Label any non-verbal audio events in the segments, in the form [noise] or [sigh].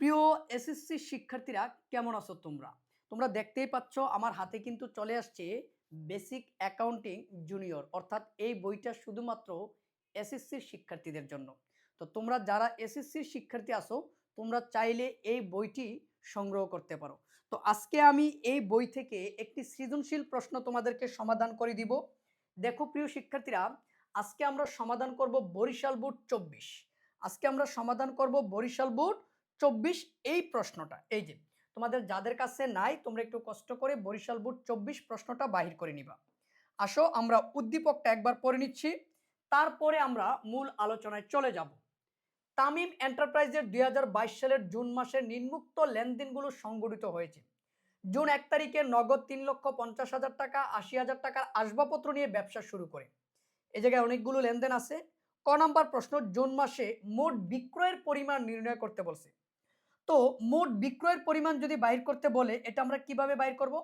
প্রিয় এসএসসি শিক্ষার্থীরা, কেমন আছো তোমরা? তোমরা দেখতেই পাচ্ছ, আমার হাতে কিন্তু চলে আসছে বেসিক অ্যাকাউন্টিং জুনিয়র অর্থাৎ এই বইটা শুধুমাত্র এসএসসির শিক্ষার্থীদের জন্য। তো তোমরা যারা এসএসসির শিক্ষার্থী আসো তোমরা চাইলে এই বইটি সংগ্রহ করতে পারো। তো আজকে আমি এই বই থেকে একটি সৃজনশীল প্রশ্ন তোমাদেরকে সমাধান করে দিব। দেখো প্রিয় শিক্ষার্থীরা, আজকে আমরা সমাধান করব বরিশাল বোর্ড চব্বিশ। আজকে আমরা সমাধান করব বরিশাল বোর্ড চব্বিশ এই প্রশ্নটা, এই যে, তোমাদের যাদের কাছে নাই, তোমরা একটু কষ্ট করে বরিশাল বোর্ড চব্বিশ প্রশ্নটা বাহির করে নিবা। আসো, আমরা উদ্দীপকটা একবার পড়ে নিচ্ছি, তারপরে আমরা মূল আলোচনায় চলে যাব। তামিম এন্টারপ্রাইজের দুই সালের জুন মাসের নিম্মুক্ত লেনদেনগুলো সংগঠিত হয়েছে। জুন এক তারিখে নগদ তিন লক্ষ পঞ্চাশ হাজার টাকা, আশি হাজার টাকার আসবাবপত্র নিয়ে ব্যবসা শুরু করে। এই জায়গায় অনেকগুলো লেনদেন আছে। ক নাম্বার প্রশ্ন, জুন মাসে মোট বিক্রয়ের পরিমাণ নির্ণয় করতে বলছে। তো মোট বিক্রয়ের পরিমাণ যদি বাইর করতে বলে, এটা আমরা কীভাবে বাইর করব?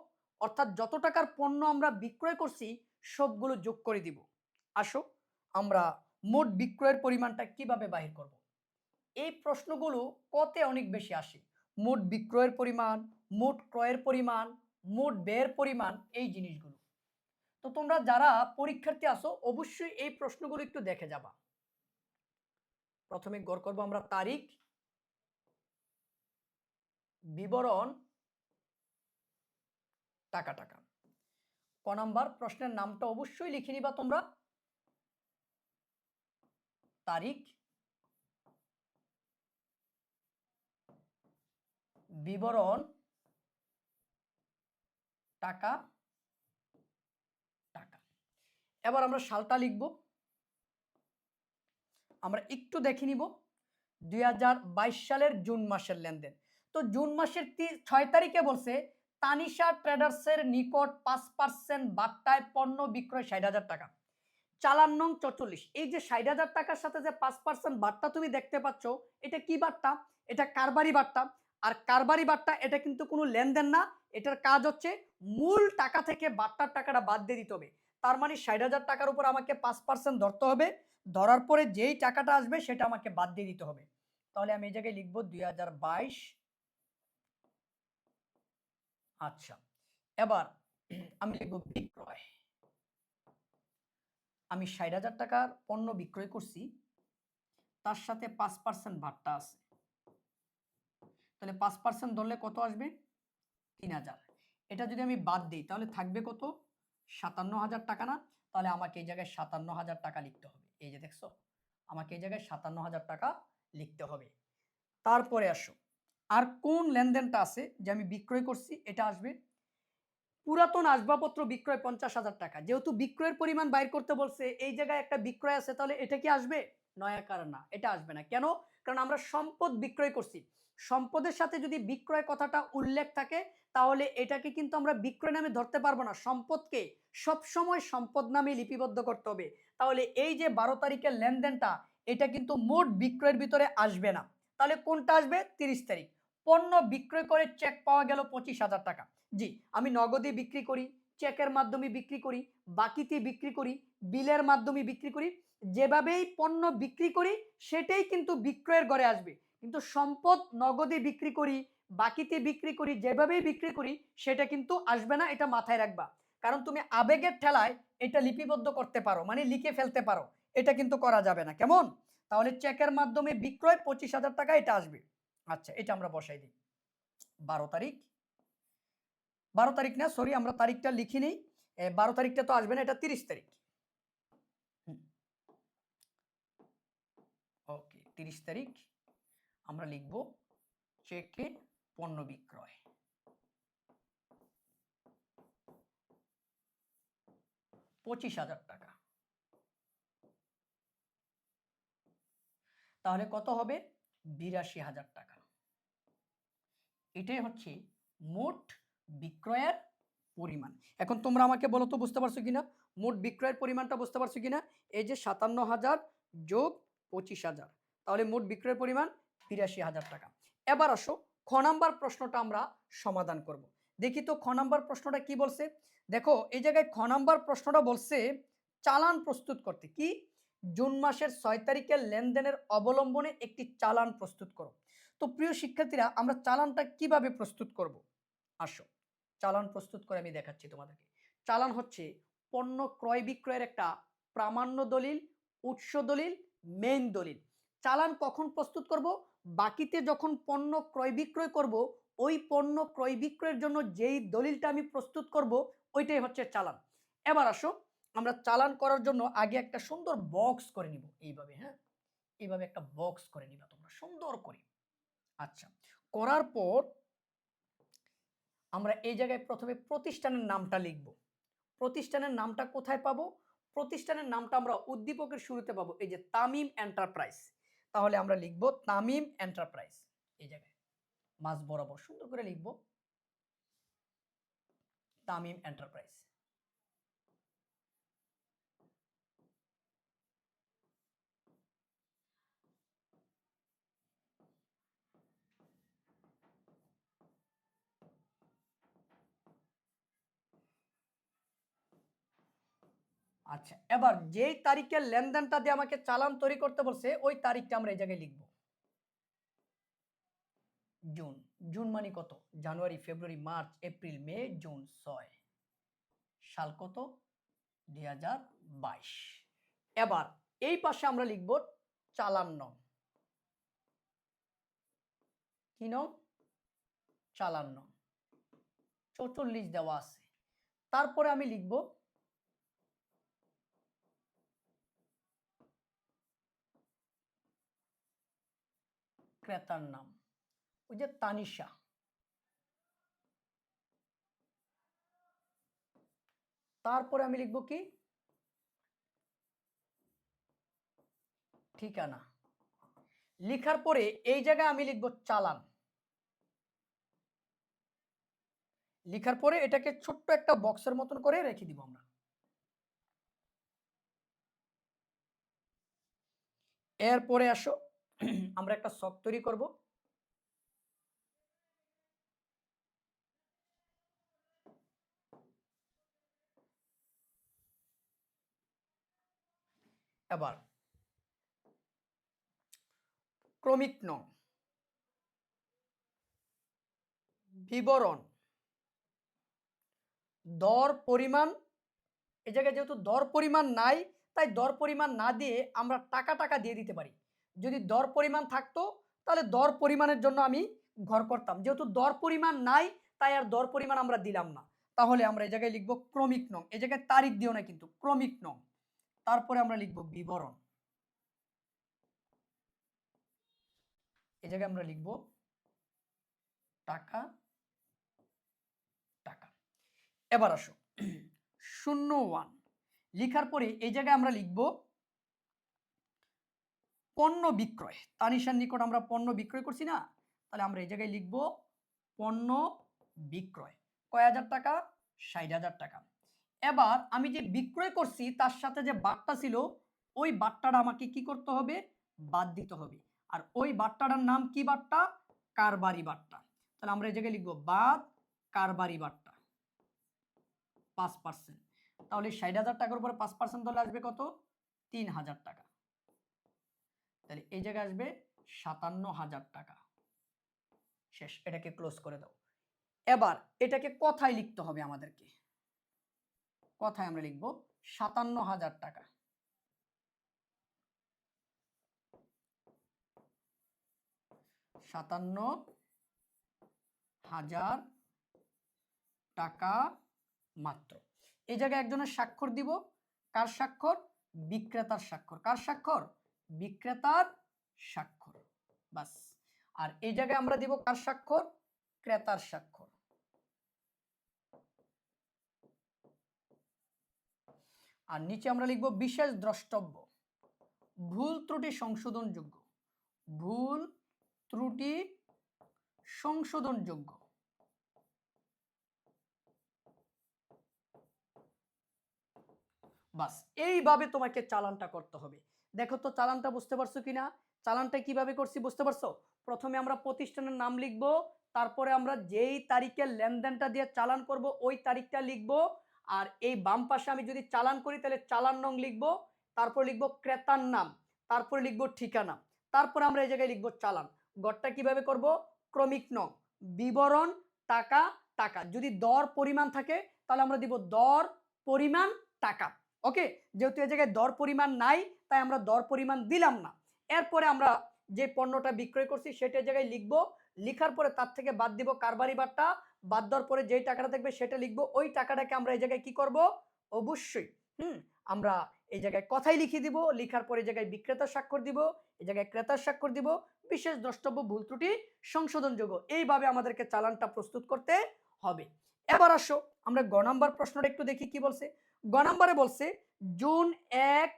অর্থাৎ যত টাকার পণ্য আমরা বিক্রয় করছি, সবগুলো যোগ করে দিব। আসো, আমরা মোট বিক্রয়ের পরিমাণটা কীভাবে বাহির করব? এই প্রশ্নগুলো কতে অনেক বেশি আসে। মোট বিক্রয়ের পরিমাণ, মোট ক্রয়ের পরিমাণ, মোট ব্যয়ের পরিমাণ, এই জিনিসগুলো। তো তোমরা যারা পরীক্ষার্থী আসো অবশ্যই এই প্রশ্নগুলো একটু দেখে যাবা। প্রথমে গড় করব আমরা তারিখ বিবরণ টাকা টাকা। ক নাম্বার, প্রশ্নের নামটা অবশ্যই লিখে নিবা তোমরা। তারিখ। বিবরণ। টাকা। টাকা। এবার আমরা সালটা লিখব। আমরা একটু দেখে নিব। দুই হাজার বাইশ সালের জুন মাসের লেনদেন। তো জুন মাসের ছয় তারিখে বলছে, তানিশা ট্রেডার্সের নিকট পাঁচ পার্সেন্ট বার্তায় পণ্য বিক্রয় ষাট হাজার টাকা। চালান নং চল্লিশ এই যে ষাট হাজার টাকার সাথে যে পাঁচ পার্সেন্ট বার্তা তুমি দেখতে পাচ্ছ, এটা কি বার্তা এটা কারবারি বার্তা আর কারবারি বার্তা এটা কিন্তু কোনো লেনদেন না। এটার কাজ হচ্ছে মূল টাকা থেকে বার্তার টাকাটা বাদ দিয়ে দিতে হবে। তার মানে ষাট হাজার টাকার উপর আমাকে পাঁচ পার্সেন্ট ধরতে হবে। ধরার পরে যেই টাকাটা আসবে, সেটা আমাকে বাদ দিয়ে দিতে হবে। তাহলে আমি এই জায়গায় লিখব দুই হাজার বাইশ। আচ্ছা এবার আমি লিখব বিক্রয়। আমি ষাট হাজার টাকার পণ্য বিক্রয় করছি, তার সাথে পাঁচ পার্সেন্ট ভাট্টা আছে। তাহলে পাঁচ পার্সেন্ট ধরলে কত আসবে? তিন হাজার। এটা যদি আমি বাদ দিই, তাহলে থাকবে কত? সাতান্ন হাজার টাকা না? তাহলে আমাকে এই জায়গায় সাতান্ন হাজার টাকা লিখতে হবে। এই যে দেখছ, আমাকে এই জায়গায় সাতান্ন হাজার টাকা লিখতে হবে। তারপরে আসো। আর কোন লেনদেনটা আছে যে আমি বিক্রয় করছি, এটা আসবে। পুরাতন আসবাবপত্র বিক্রয় পঞ্চাশ হাজার টাকা। যেহেতু বিক্রয়ের পরিমাণ বাইর করতে বলছে, এই জায়গায় একটা বিক্রয় আছে, তাহলে এটা কি আসবে? নয়াকার না, এটা আসবে না। কেন? কারণ আমরা সম্পদ বিক্রয় করছি। সম্পদের সাথে যদি বিক্রয় কথাটা উল্লেখ থাকে, তাহলে এটাকে কিন্তু আমরা বিক্রয় নামে ধরতে পারব না। সম্পদকে সবসময় সম্পদ নামে লিপিবদ্ধ করতে হবে। তাহলে এই যে বারো তারিখের লেনদেনটা, এটা কিন্তু মোট বিক্রয়ের ভিতরে আসবে না। তাহলে কোনটা আসবে? তিরিশ তারিখ। পণ্য বিক্রয় করে চেক পাওয়া গেল পঁচিশ হাজার টাকা। জি, আমি নগদে বিক্রি করি চেকের মাধ্যমে বিক্রি করি, বাকিতে বিক্রি করি বিলের মাধ্যমে বিক্রি করি, যেভাবেই পণ্য বিক্রি করি, সেটাই কিন্তু বিক্রয়ের ঘরে আসবে। কিন্তু সম্পদ নগদে বিক্রি করি, বাকিতে বিক্রি করি, যেভাবেই বিক্রি করি, সেটা কিন্তু আসবে না, এটা মাথায় রাখবা। কারণ তুমি আবেগের ঠেলায় এটা লিপিবদ্ধ করতে পারো মানে লিখে ফেলতে পারো, এটা কিন্তু করা যাবে না। কেমন? তাহলে চেকের মাধ্যমে বিক্রয় পঁচিশ হাজার টাকা, এটা আসবে। আচ্ছা এটা আমরা বসাই দিই। বারো তারিখ। বারো তারিখ না সরি আমরা তারিখটা লিখি নেই। বারো তারিখটা তো আসবে না, এটা তিরিশ তারিখ। ওকে তিরিশ তারিখ আমরা লিখব চেকে পণ্য বিক্রয়। পঁচিশ হাজার টাকা। তাহলে কত হবে? বিরাশি হাজার টাকা। এটাই হচ্ছে মোট বিক্রয়ের পরিমাণ। এখন তোমরা আমাকে বলো তো, বুঝতে পারছ কিনা? মোট বিক্রয়ের পরিমাণটা বুঝতে পারছ কিনা? এই যে সাতান্ন হাজার যোগ পঁচিশ হাজার। তাহলে মোট বিক্রয়ের পরিমাণ বিরাশি হাজার টাকা। এবার আসো, খ নাম্বার প্রশ্নটা আমরা সমাধান করব। দেখি তো খ নাম্বার প্রশ্নটা কি বলছে? দেখো, এই জায়গায় খ নাম্বার প্রশ্নটা বলছে, চালান প্রস্তুত করতে। কি? জুন মাসের ছয় তারিখের লেনদেনের অবলম্বনে একটি চালান প্রস্তুত করো। তো প্রিয় শিক্ষার্থীরা, আমরা চালানটা কীভাবে প্রস্তুত করব? আসো, চালান প্রস্তুত করে আমি দেখাচ্ছি তোমাদেরকে। চালান হচ্ছে পণ্য ক্রয় বিক্রয়ের একটা প্রামাণ্য দলিল, উৎস দলিল মেইন দলিল। চালান কখন প্রস্তুত করব? বাকিতে যখন পণ্য ক্রয় বিক্রয় করব, ওই পণ্য ক্রয় বিক্রয়ের জন্য যেই দলিলটা আমি প্রস্তুত করব, ওইটাই হচ্ছে চালান। এবার আসো, আমরা চালান করার জন্য আগে একটা সুন্দর বক্স করে নিব। এইভাবে হ্যাঁ? এইভাবে একটা বক্স করে নিবা তোমরা, সুন্দর করে। আচ্ছা করার পর আমরা এই জায়গায় প্রথমে প্রতিষ্ঠানের নামটা লিখব। প্রতিষ্ঠানের নামটা কোথায় পাবো? প্রতিষ্ঠানের নামটা আমরা উদ্দীপকের শুরুতে পাবো, এই যে তামিম এন্টারপ্রাইজ। তাহলে আমরা লিখব তামিম এন্টারপ্রাইজ, এই জায়গায়। মাঝ বরাবর সুন্দর করে লিখব তামিম এন্টারপ্রাইজ। আচ্ছা এবার যেই তারিখের লেনদেনটা দিয়ে আমাকে চালান তৈরি করতে বলছে, ওই তারিখটা আমরা এই জায়গায় লিখব। জুন জুন মানে কত? January, February, March, April, May, June, ছয়। সাল কত? দুই হাজার বাইশ। এবার এই পাশে আমরা লিখব চালান নং। কি নং? চালান নং। চৌচল্লিশ দেওয়া আছে। তারপরে আমি লিখব ক্রেতার নাম। ওই যে তানিশা। তারপরে আমি লিখব কি? ঠিকানা। লিখার পরে এই জায়গায় আমি লিখব চালান। লিখার পরে এটাকে ছোট্ট একটা বক্সের মতন করে রেখে দিব আমরা। এরপরে আসো। [clears throat] আমরা একটা শখ তৈরি করব। এবার, ক্রমিক নং। বিবরণ। দর পরিমাণ, এ জায়গায় যেহেতু দর পরিমাণ নাই, তাই দর পরিমাণ না দিয়ে আমরা টাকা টাকা দিয়ে দিতে পারি। যদি দর পরিমাণ থাকতো, তাহলে দর পরিমাণের জন্য আমি ঘর করতাম। যেহেতু দর পরিমাণ নাই, তাই আর দর পরিমাণ আমরা দিলাম না। তাহলে আমরা এই জায়গায় লিখব ক্রমিক নং। এই জায়গায় তারিখ দিও না কিন্তু, ক্রমিক নং। তারপরে আমরা লিখব বিবরণ। এই জায়গায় আমরা লিখব টাকা টাকা। এবার আসো। [clears throat] শূন্য ওয়ান। লিখার পরে এই জায়গায় আমরা লিখব পণ্য বিক্রয়। তানিশার নিকট আমরা পণ্য বিক্রয় করছি না? তাহলে আমরা এই জায়গায় লিখব পণ্য বিক্রয়। কয় হাজার টাকা? ষাট হাজার টাকা। এবার আমি যে বিক্রয় করছি, তার সাথে যে বাট্টা ছিল, ওই বাট্টাটা আমাকে কি করতে হবে? বাদ দিতে হবে। আর ওই বাট্টাটার নাম কি বাট্টা? কারবারি বাট্টা। তাহলে আমরা এই জায়গায় লিখব বাদ কারবারি বাট্টা। পাঁচ পার্সেন্ট তাহলে ষাট হাজার টাকার উপরে পাঁচ পার্সেন্ট ধরলে আসবে কত? তিন হাজার টাকা। তাহলে এই জায়গায় আসবে সাতান্ন হাজার টাকা। শেষ, এটাকে ক্লোজ করে দাও। এবার এটাকে কথায় লিখতে হবে আমাদেরকে। কথায় আমরা লিখব সাতান্ন হাজার টাকা। সাতান্ন হাজার টাকা মাত্র। এই জায়গায় একজনের স্বাক্ষর দিব। কার স্বাক্ষর? বিক্রেতার স্বাক্ষর। কার স্বাক্ষর? বিক্রেতার স্বাক্ষর, বাস। আর এই জায়গায় আমরা দিব কার স্বাক্ষর? ক্রেতার স্বাক্ষর। আর নিচে আমরা লিখব বিশেষ দ্রষ্টব্য। ভুল ত্রুটি সংশোধনযোগ্য। ভুল ত্রুটি সংশোধনযোগ্য। বাস, এইভাবে তোমাকে চালানটা করতে হবে। দেখো তো চালানটা বুঝতে পারছ কিনা? চালানটা কীভাবে করছি বুঝতে পারছ? প্রথমে আমরা প্রতিষ্ঠানের নাম লিখব, তারপরে আমরা যেই তারিখে লেনদেনটা দিয়ে চালান করব, ওই তারিখটা লিখব, আর এই বাম পাশে আমি যদি চালান করি, তাহলে চালান নং লিখব, তারপর লিখব ক্রেতার নাম, তারপরে লিখব ঠিকানা, তারপর আমরা এই জায়গায় লিখব চালান। গড়টা কীভাবে করব? ক্রমিক নং, বিবরণ, টাকা টাকা। যদি দর পরিমাণ থাকে, তাহলে আমরা দিব দর, পরিমাণ, টাকা। ওকে? যেহেতু এই জায়গায় দর পরিমাণ নাই, তাই আমরা দর পরিমাণ দিলাম না। এরপরে আমরা যে পণ্যটা বিক্রয় করছি, সেটা জায়গায় লিখব। লিখার পরে তার থেকে বাদ দিব কারবারি বারটা। বাদ দেওয়ার পরে যেই টাকাটা থাকবে সেটা লিখব। ওই টাকাটাকে আমরা এই জায়গায় কি করব? অবশ্যই, হুম, আমরা এই জায়গায় কথাই লিখে দিব। লিখার পরে জায়গায় বিক্রেতার স্বাক্ষর দিব। এই জায়গায় ক্রেতার স্বাক্ষর দিব। বিশেষ দ্রষ্টব্য ভুল ত্রুটি সংশোধনযোগ্য। এইভাবে আমাদেরকে চালানটা প্রস্তুত করতে হবে। এবার আসো, আমরা গ নাম্বার প্রশ্নটা একটু দেখি কি বলছে। গ নাম্বারে বলছে, জুন এক,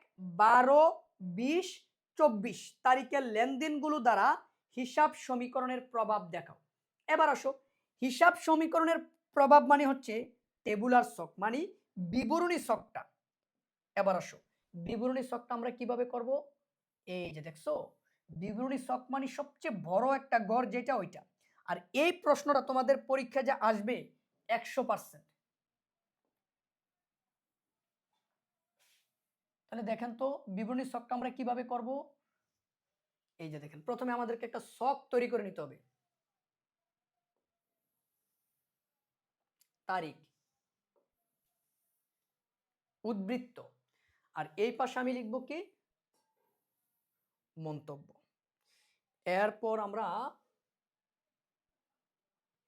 বারো, বিশ, চব্বিশ তারিখের লেনদেনগুলো দ্বারা হিসাব সমীকরণের প্রভাব দেখাও। এবার আসো, হিসাব সমীকরণের প্রভাব মানে হচ্ছে টেবুলার শক মানে বিবরণী শকটা এবার আসো, বিবরণী শকটা আমরা কীভাবে করব? এই যে দেখছ, বিবরণী শক মানে সবচেয়ে বড় একটা গড় যেটা ওইটা। আর এই প্রশ্নটা তোমাদের পরীক্ষা যে আসবে একশো পার্সেন্ট। তাহলে দেখেন তো, বিবরণী শকটা আমরা কীভাবে করব? এই যে দেখেন, প্রথমে আমাদেরকে একটা শখ তৈরি করে নিতে হবে। তারিখ। উদ্বৃত্ত। আর এই পাশে আমি লিখব কি? মন্তব্য। এরপর আমরা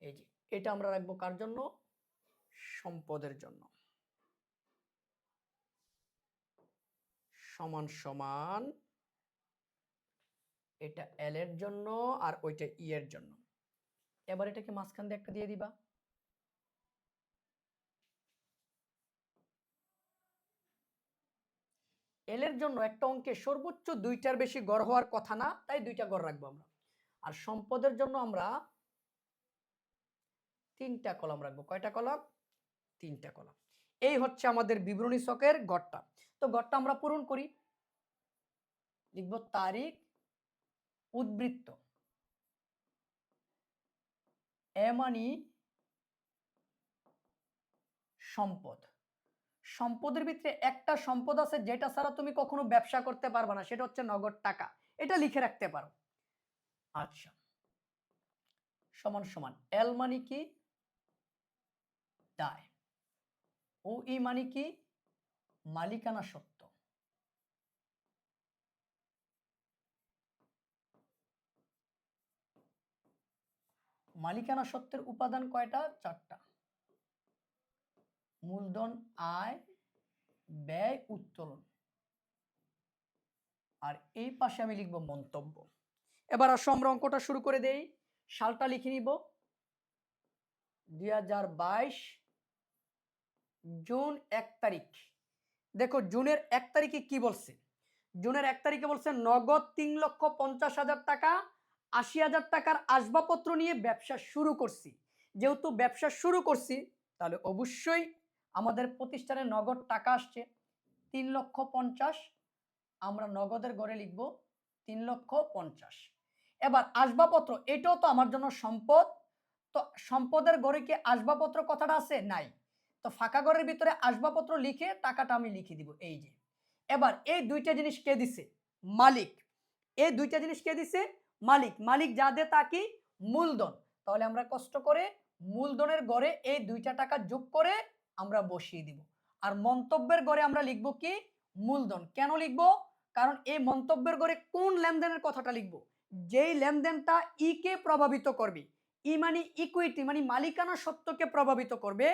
এই যে, এটা আমরা রাখব কার জন্য? সম্পদের জন্য। সমান সমান এটা এল এর জন্য আর ওইটা ই এর জন্য। এবার এটাকে মাঝখান দিয়ে একটা দিয়ে দিবা। এল এর জন্য একটা অঙ্কে সর্বোচ্চ দুইটার বেশি গড় হওয়ার কথা না, তাই দুইটা গড় রাখব আমরা। আর সম্পদের জন্য আমরা তিনটা কলাম রাখব। কয়টা কলাম? তিনটা কলাম। এই হচ্ছে আমাদের বিবরণী ছকের গড়টা। তো গড়টা আমরা পূরণ করি। লিখব তারিখ উদ্বৃত্ত। এ মানি সম্পদ। সম্পদের ভিতরে একটা সম্পদ আছে যেটা ছাড়া তুমি কখনো ব্যবসা করতে পারবে না, সেটা হচ্ছে নগদ টাকা। এটা লিখে রাখতে পারো। আচ্ছা। সমান সমান। এল মানে কি? দায়। ও ই মানে কি? মালিকানা সত্য। মালিকানা সত্ত্বের উপাদান কয়টা? চারটা। মূলধন, আয়, ব্যয়, উত্তোলন। আর এই পাশে আমি লিখব মন্তব্য। এবার আসো, আমরা অঙ্কটা শুরু করে দেই। সালটা লিখে নিব। দুই হাজার বাইশ জুন এক তারিখ। দেখো, জুনের এক তারিখে কি বলছে? জুনের এক তারিখে বলছে, নগদ তিন লক্ষ পঞ্চাশ হাজার টাকা, আশি হাজার টাকার আসবাবপত্র নিয়ে ব্যবসা শুরু করছি। যেহেতু ব্যবসা শুরু করছি, তাহলে অবশ্যই আমাদের প্রতিষ্ঠানে নগদ টাকা আসছে। তিন লক্ষ পঞ্চাশ, আমরা নগদের গড়ে লিখব তিন লক্ষ পঞ্চাশ। এবার আসবাবপত্র, এটাও তো আমার জন্য সম্পদ। তো সম্পদের গড়ে কি আসবাবপত্র কথাটা আছে? নাই। তো ফাঁকা ঘরের ভিতরে আসবাবপত্র লিখে টাকাটা আমি লিখে দিব, এই যে। এবার এই দুইটা জিনিস কে দিছে? মালিক। এই দুইটা জিনিস কে দিছে? মালিক। মালিক যা দে তা কি? মূলধন। তাহলে আমরা কষ্ট করে মূলধনের গড়ে এই দুইটা টাকা যোগ করে আমরা বসিয়ে দিব। আর মন্তব্যের গড়ে আমরা লিখব কি? মূলধন। কেন লিখব? কারণ এই মন্তব্যের গড়ে কোন লেনদেনের কথাটা লিখব? যেই লেনদেনটা ই কে প্রভাবিত করবে? ই মানে ইকুইটি মানে মালিকানা সত্যকে প্রভাবিত করবে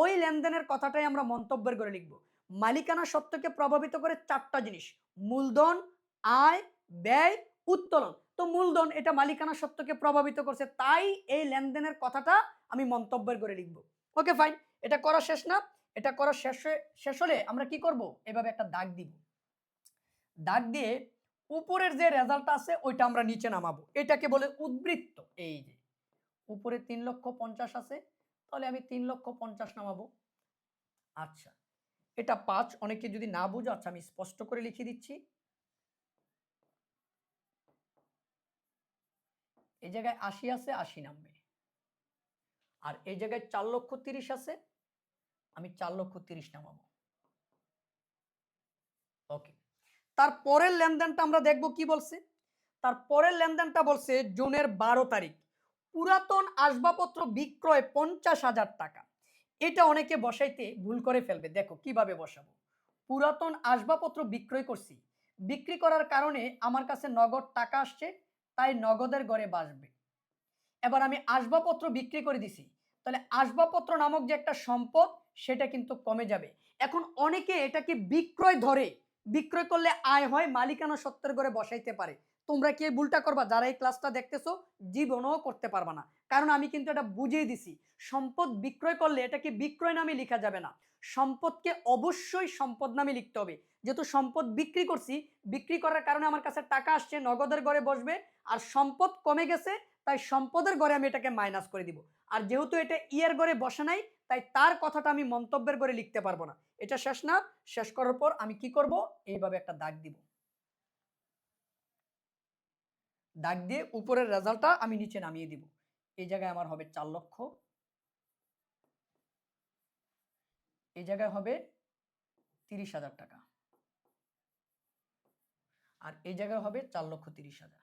ওই লেনদেনের কথাটাই আমরা মন্তব্যের করে লিখব। মালিকানা সত্যকে প্রভাবিত করে চারটা জিনিস, মূলধন, আয়, ব্যয়, উত্তোলন। তো মূলধন এটা মালিকানা সত্যকে প্রভাবিত করছে, তাই এই লেনদেনের কথাটা আমি মন্তব্যের করে লিখব। Okay, fine. এটা করা শেষ না। এটা করা শেষ শেষ হলে আমরা কি করব? এভাবে একটা দাগ দিব। দাগ দিয়ে উপরের যে রেজাল্ট আছে, ওইটা আমরা নিচে নামাবো। এটাকে বলে উদ্বৃত্ত। এই যে, উপরে তিন লক্ষ পঞ্চাশ আছে তাহলে আমি তিন লক্ষ পঞ্চাশ নামাবো। আচ্ছা। এটা পাঁচ অনেকে যদি না বুঝো আচ্ছা আমি স্পষ্ট করে লিখে দিচ্ছি। এই জায়গায় আশি আছে আশি নামবে। আর এই জায়গায় চার লক্ষ তিরিশ আছে আমি চার লক্ষ তিরিশ নামাবো। ওকে। তার পরের লেনদেনটা আমরা দেখব কি বলছে? তার পরের লেনদেনটা বলছে জুনের বারো তারিখ। পুরাতন আসবাবপত্র বিক্রয় পঞ্চাশ হাজার টাকা। এটা অনেকে বসাইতে ভুল করে ফেলবে। দেখো, কীভাবে বসাবো? পুরাতন আসবাবপত্র বিক্রয় করছি। বিক্রি করার কারণে আমার কাছে নগদ টাকা আসছে, তাই নগদের গড়ে বাসবে এবার আমি আসবাবপত্র বিক্রি করে দিছি। তাহলে আসবাবপত্র নামক যে একটা সম্পদ, সেটা কিন্তু কমে যাবে। এখন অনেকে এটাকে বিক্রয় ধরে। বিক্রয় করলে আয় হয়, মালিকানা সত্ত্বের ঘরে বসাইতে পারে। তোমরা কি এই ভুলটা করবা? যারা এই ক্লাসটা দেখতেছো, জীবনও করতে পারবা না। কারণ আমি কিন্তু এটা বুঝিয়ে দিছি। সম্পদ বিক্রয় করলে এটাকে বিক্রয় নামে লেখা যাবে না। সম্পদকে অবশ্যই সম্পদ নামে লিখতে হবে। যেহেতু সম্পদ বিক্রি করছি, বিক্রি করার কারণে আমার কাছে টাকা আসছে, নগদের ঘরে বসবে, আর সম্পদ কমে গেছে, তাই সম্পদের ঘরে আমি এটাকে মাইনাস করে দিব। আর যেহেতু এটা ইয়ের ঘরে বসে নাই, তাই তার কথাটা আমি মন্তব্যের ঘরে লিখতে পারব না। এটা শেষ না, শেষ করার পর আমি কি করব? এইভাবে একটা দাগ দিব। দাগ দিয়ে উপরের রেজাল্টটা আমি নিচে নামিয়ে দিব। এই জায়গায় আমার হবে চার লক্ষ। এই জায়গায় হবে তিরিশ হাজার টাকা। আর এই জায়গায় হবে চার লক্ষ তিরিশ হাজার।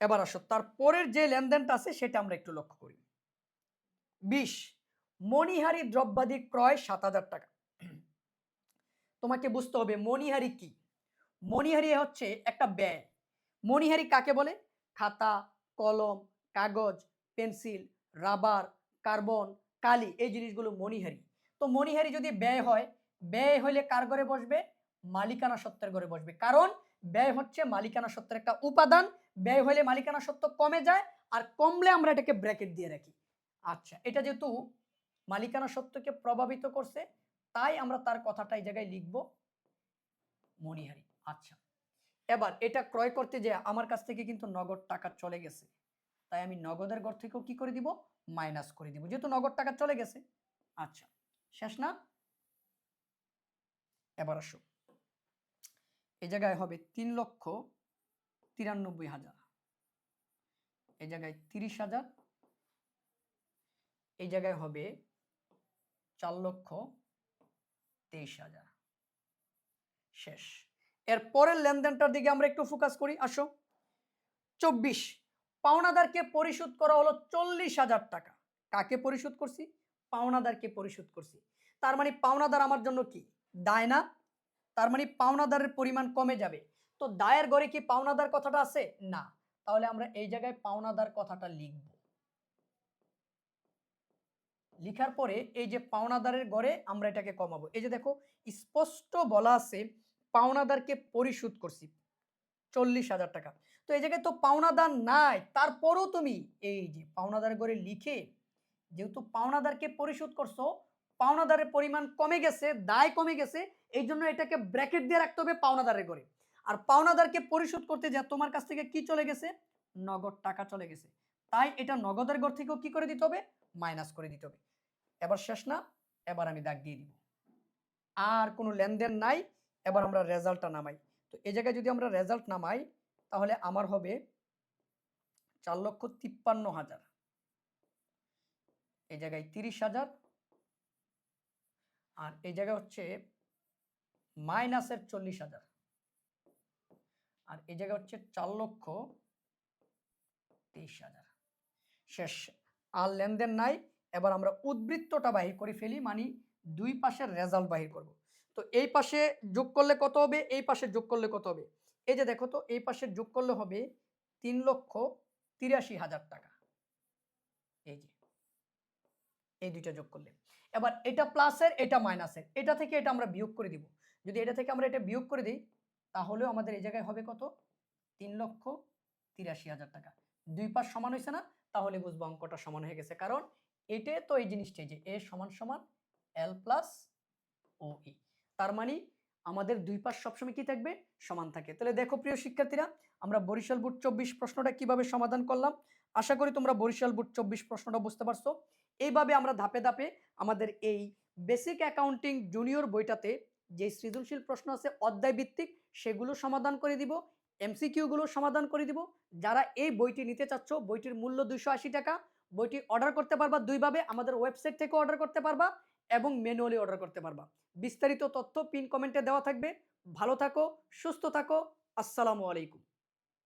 এবার আসো তারপরের যে লেনদেনটা আছে সেটা আমরা একটু লক্ষ্য করি। বিশ, মণিহারি দ্রব্যাদি ক্রয় সাত হাজার টাকা। তোমাকে বুঝতে হবে মণিহারি কি? মণিহারি হচ্ছে একটা ব্যয় মণিহারি কাকে বলে? খাতা, কলম, কাগজ, পেন্সিল, রাবার, কার্বন, কালি এই জিনিসগুলো মণিহারি। তো মণিহারি যদি ব্যয় হয়, ব্যয় হলে কার ঘরে বসবে? মালিকানা সত্ত্বের ঘরে বসবে। কারণ ব্যয় হচ্ছে মালিকানা সত্ত্বের একটা উপাদান, ব্যয় হলে মালিকানা সত্ত্ব কমে যায় আর কমলে আমরা এটাকে ব্র্যাকেট দিয়ে রাখি। আচ্ছা এটা যেহেতু মালিকানা সত্ত্বকে প্রভাবিত করছে, তাই আমরা তার কথাটা এই জায়গায় লিখব মণিহারি। আচ্ছা। এবার এটা ক্রয় করতে যে আমার কাছ থেকে কিন্তু নগদ টাকা চলে গেছে, তাই আমি নগদের ঘর থেকেও কি করে দিব? মাইনাস করে দিব। যেহেতু নগদ টাকা চলে গেছে। আচ্ছা শেষ না? এবার আসো। এই জায়গায় হবে তিন লক্ষ তিরানব্বই হাজার। এই জায়গায় তিরিশ হাজার। এই জায়গায় হবে চার লক্ষ তেইশ হাজার। শেষ। এর পরের লেনদেনটার দিকে আমরা একটু ফোকাস করি, আসো। চব্বিশ, পাওনাদারকে পরিশোধ করা হলো চল্লিশ হাজার টাকা। কাকে পরিশোধ করছি? পাওনাদারকে পরিশোধ করছি। তার মানে পাওনাদার আমার জন্য কি? দায় না? তার মানে পাওনাদারের পরিমাণ কমে যাবে। তো দায়ের ঘরে কি পাওনাদার কথাটা আছে? না। তাহলে আমরা এই জায়গায় পাওনাদার কথাটা লিখব। লিখার পরে এই যে পাওনাদারের ঘরে আমরা এটাকে কমাবো। এই যে দেখো, স্পষ্ট বলা আছে পাওনাদারকে পরিশোধ করছি। চল্লিশ হাজার টাকা। তো এই জায়গায় তো পাওনাদার নাই, তারপরও তুমি এই যে পাওনাদার ঘরে লিখে যেহেতু পাওনাদারকে পরিশোধ করছ, পাওনাদারের পরিমাণ কমে গেছে, দায় কমে গেছে, এই জন্য এটাকে ব্র্যাকেট দিয়ে রাখতে হবে পাওনাদারের ঘরে আর পাওনাদারকে পরিশোধ করতে যা, তোমার কাছ থেকে কি চলে গেছে? নগদ টাকা চলে গেছে। তাই এটা নগদের ঘর থেকেও কি করে দিতে হবে? মাইনাস করে দিতে হবে। এবার শেষ না, এবার আমি দাগ দিয়ে দিব। আর কোনো লেনদেন নাই এবার আমরা রেজাল্টটা নামাই। তো এই জায়গায় যদি আমরা রেজাল্ট নামাই, তাহলে আমার হবে চার লক্ষ তিপ্পান্ন হাজার। এই জায়গায় তিরিশ হাজার। আর এই জায়গায় হচ্ছে মাইনাসের চল্লিশ হাজার। আর এই জায়গায় হচ্ছে চার লক্ষ তেইশ হাজার। শেষ। আর লেনদেন নাই, এবার আমরা উদ্বৃত্তটা বাহির করে ফেলি মানে দুই পাশের রেজাল্ট বাহির করব। তো এই পাশে যোগ করলে কত হবে? এই পাশে যোগ করলে কত হবে? এই যে দেখো তো, এই পাশে যোগ করলে হবে তিন লক্ষ তিরাশি হাজার টাকা। এই যে, এই দুইটা যোগ করলে। এবার এটা প্লাসের, এটা মাইনাসের, এটা থেকে এটা আমরা বিয়োগ করে দিব। যদি এটা থেকে আমরা এটা বিয়োগ করে দিই তাহলেও আমাদের এই জায়গায় হবে কত? তিন লক্ষ তিরাশি হাজার টাকা। দুই পাশ সমান হয়েছে না? তাহলে বুঝব অঙ্কটা সমান হয়ে গেছে। কারণ এটে তো এই জিনিসটাই যে, এ সমান সমান এল প্লাস ও ই। তার মানে আমাদের দুই পাশ সবসময় কি থাকবে? সমান থাকে। তাহলে দেখো প্রিয় শিক্ষার্থীরা, আমরা বরিশাল বুট চব্বিশ প্রশ্নটা কীভাবে সমাধান করলাম? আশা করি তোমরা বরিশাল বুট চব্বিশ প্রশ্নটা বুঝতে পারছ। এইভাবে আমরা ধাপে ধাপে আমাদের এই বেসিক অ্যাকাউন্টিং জুনিয়র বইটাতে যে সৃজনশীল প্রশ্ন আছে অধ্যায় ভিত্তিক, সেগুলো সমাধান করে দিব এমসিকিউগুলো সমাধান করে দিব। যারা এই বইটি নিতে চাচ্ছ, বইটির মূল্য দুইশো আশি টাকা, বইটি অর্ডার করতে পারবা দুইভাবে। আমাদের ওয়েবসাইট থেকে অর্ডার করতে পারবা। এবং ম্যানুয়ালি অর্ডার করতে পারবা। বিস্তারিত তথ্য পিন কমেন্টে দেওয়া থাকবে। ভালো থাকো, সুস্থ থাকো। আসসালামু আলাইকুম।